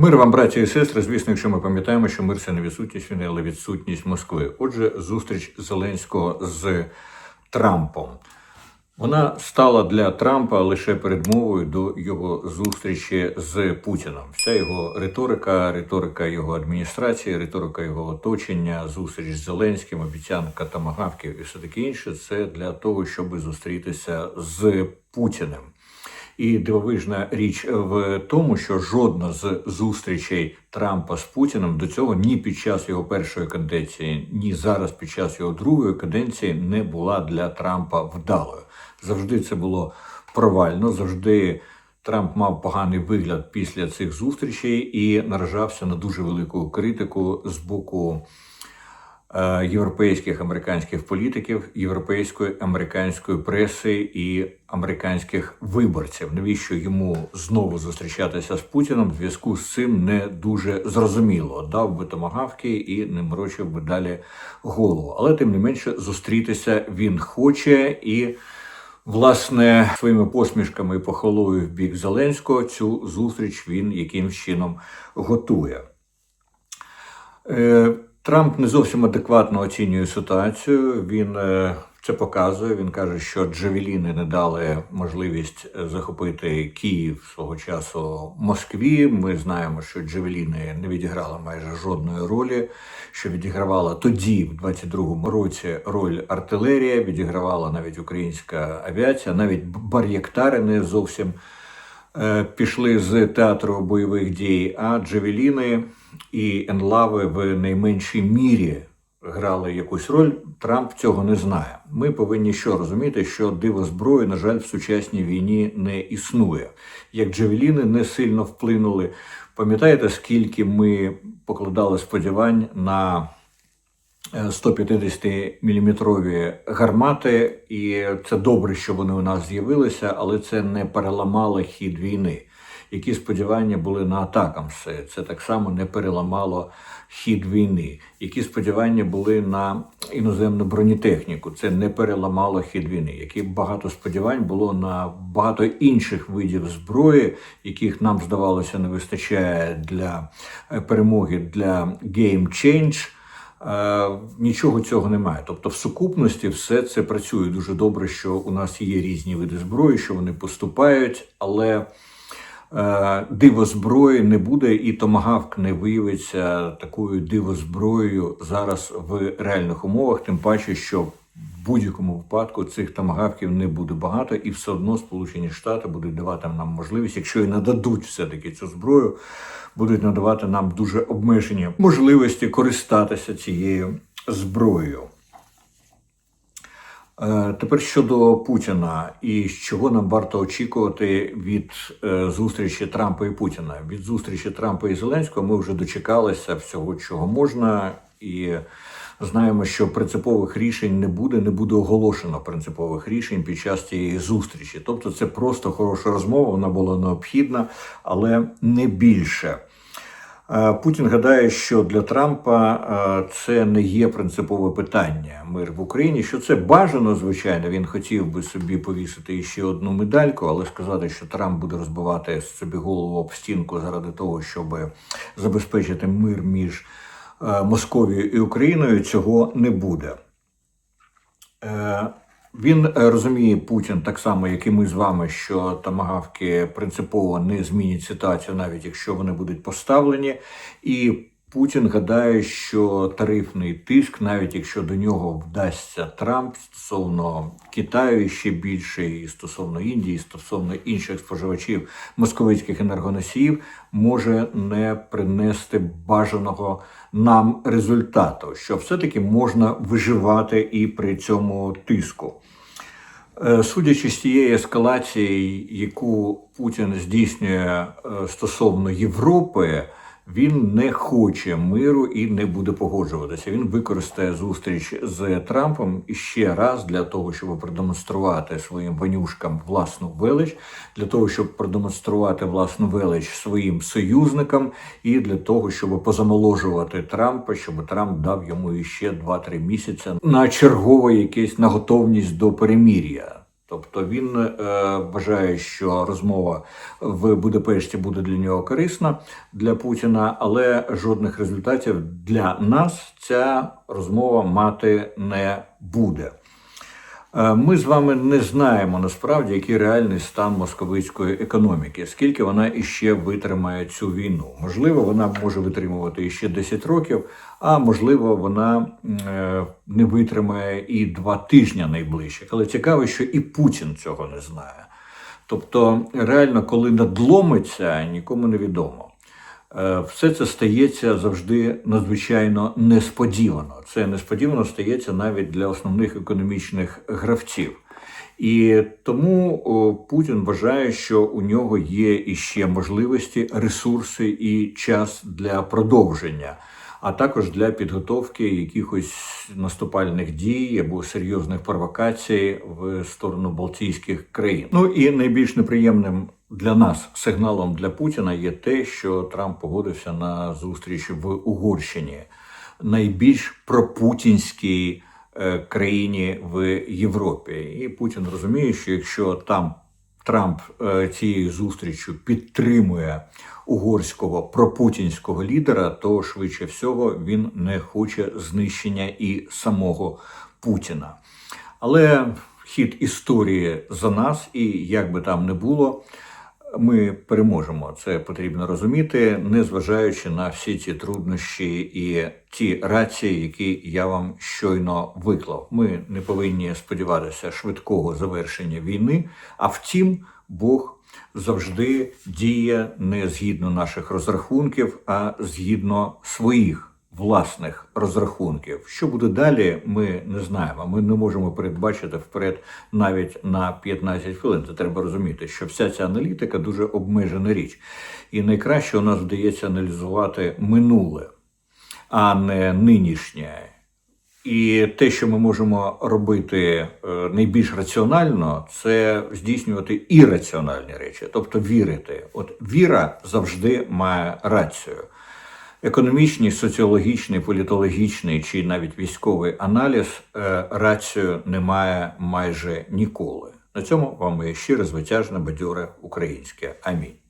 Мир вам, браті і сестри. Звісно, якщо ми пам'ятаємо, що мир це не відсутність війни, але відсутність Москви. Отже, зустріч Зеленського з Трампом. Вона стала для Трампа лише передмовою до його зустрічі з Путіном. Вся його риторика, риторика його адміністрації, риторика його оточення, зустріч з Зеленським, обіцянка тамагавків і все таке інше. Це для того, щоб зустрітися з Путіним. І дивовижна річ в тому, що жодна з зустрічей Трампа з Путіним до цього ні під час його першої каденції, ні зараз під час його другої каденції не була для Трампа вдалою. Завжди це було провально. Завжди Трамп мав поганий вигляд після цих зустрічей і наражався на дуже велику критику з боку європейських американських політиків, європейської американської преси і американських виборців. Навіщо йому знову зустрічатися з Путіним? В зв'язку з цим не дуже зрозуміло. Дав би томагавки і не морочив би далі голову. Але тим не менше зустрітися він хоче і. Власне, своїми посмішками і похвалою в бік Зеленського цю зустріч він якимсь чином готує. Е, Трамп не зовсім адекватно оцінює ситуацію. Він е, це показує. Він каже, що Джавеліни не дали можливість е, захопити Київ свого часу Москві. Ми знаємо, що Джавеліни не відіграли майже жодної ролі. Що відігравала тоді, в 22-му році, роль артилерія, відігравала навіть українська авіація, навіть бар'єктари не зовсім пішли з театру бойових дій, а Джавеліни і Енлави в найменшій мірі грали якусь роль. Трамп цього не знає. Ми повинні що розуміти, що диво зброї, на жаль, в сучасній війні не існує. Як Джавеліни не сильно вплинули. Пам'ятаєте, скільки ми покладали сподівань на 150-мм гармати, і це добре, що вони у нас з'явилися, але це не переламало хід війни. Які сподівання були на атакамси, це так само не переламало хід війни. Які сподівання були на іноземну бронетехніку, це не переламало хід війни. Які багато сподівань було на багато інших видів зброї, яких нам здавалося не вистачає для е, перемоги для Game Change. Е, Нічого цього немає. Тобто, в сукупності все це працює дуже добре, що у нас є різні види зброї, що вони поступають, але е, диво зброї не буде, і томагавк не виявиться такою дивозброєю зараз в реальних умовах, тим паче, що будь-якому випадку цих томагавків не буде багато, і все одно Сполучені Штати будуть давати нам можливість, якщо і нададуть все-таки цю зброю, будуть надавати нам дуже обмежені можливості користатися цією зброєю. Е, Тепер щодо Путіна і чого нам варто очікувати від е, зустрічі Трампа і Путіна. Від зустрічі Трампа і Зеленського ми вже дочекалися всього, чого можна, і знаємо, що принципових рішень не буде, не буде оголошено принципових рішень під час цієї зустрічі. Тобто, це просто хороша розмова, вона була необхідна, але не більше. Е, Путін гадає, що для Трампа е, це не є принципове питання мир в Україні. Що це бажано, звичайно. Він хотів би собі повісити ще одну медальку, але сказати, що Трамп буде розбивати собі голову об стінку заради того, щоб забезпечити мир між Московією і Україною, цього не буде. Е, Він е, розуміє Путін так само, як і ми з вами, що тамагавки принципово не змінять ситуацію, навіть якщо вони будуть поставлені. І Путін гадає, що тарифний тиск, навіть якщо до нього вдасться Трамп стосовно Китаю ще більше, і стосовно Індії, і стосовно інших споживачів московицьких енергоносіїв, може не принести бажаного нам результату, що все-таки можна виживати і при цьому тиску. Е, Судячи з тієї ескалації, яку Путін здійснює е, стосовно Європи, він не хоче миру і не буде погоджуватися. Він використає зустріч з Трампом ще раз для того, щоб продемонструвати своїм ванюшкам власну велич, для того, щоб продемонструвати власну велич своїм союзникам, і для того, щоб позамоложувати Трампа, щоб Трамп дав йому іще 2-3 місяці на чергове якесь на готовність до перемір'я. Тобто він е, вважає, що розмова в Будапешті буде для нього корисна для Путіна, але жодних результатів для нас ця розмова мати не буде. Е, Ми з вами не знаємо насправді, який реальний стан московицької економіки, скільки вона іще витримає цю війну. Можливо, вона може витримувати іще 10 років, а можливо, вона е, не витримає і два тижні найближчих. Але цікаво, що і Путін цього не знає. Тобто, реально, коли надломиться, нікому не відомо. Е, Все це стається завжди надзвичайно несподівано. Це несподівано стається навіть для основних економічних гравців. І тому Путін вважає, що у нього є іще можливості, ресурси і час для продовження, а також для підготовки якихось наступальних дій або серйозних провокацій в сторону Балтійських країн. Ну і найбільш неприємним для нас сигналом для Путіна є те, що Трамп погодився на зустріч в Угорщині, найбільш пропутінській е, країні в Європі. І Путін розуміє, що якщо там Трамп е, цією зустрічю підтримує угорського пропутінського лідера, то швидше всього він не хоче знищення і самого Путіна. Але хід історії за нас, і як би там не було, ми переможемо. Це потрібно розуміти, незважаючи на всі ці труднощі і ті рації, які я вам щойно виклав. Ми не повинні сподіватися швидкого завершення війни. А втім, Бог завжди діє не згідно наших розрахунків, а згідно своїх власних розрахунків. Що буде далі, ми не знаємо. Ми не можемо передбачити вперед навіть на 15 хвилин. Це треба розуміти, що вся ця аналітика дуже обмежена річ. І найкраще у нас вдається аналізувати минуле, а не нинішнє. І те, що ми можемо робити е, найбільш раціонально, це здійснювати ірраціональні речі, тобто вірити. От віра завжди має рацію. Економічний, соціологічний, політологічний чи навіть військовий аналіз е, рацію немає майже ніколи. На цьому вам моє щире, звитяжне, бадьоре українське. Амінь.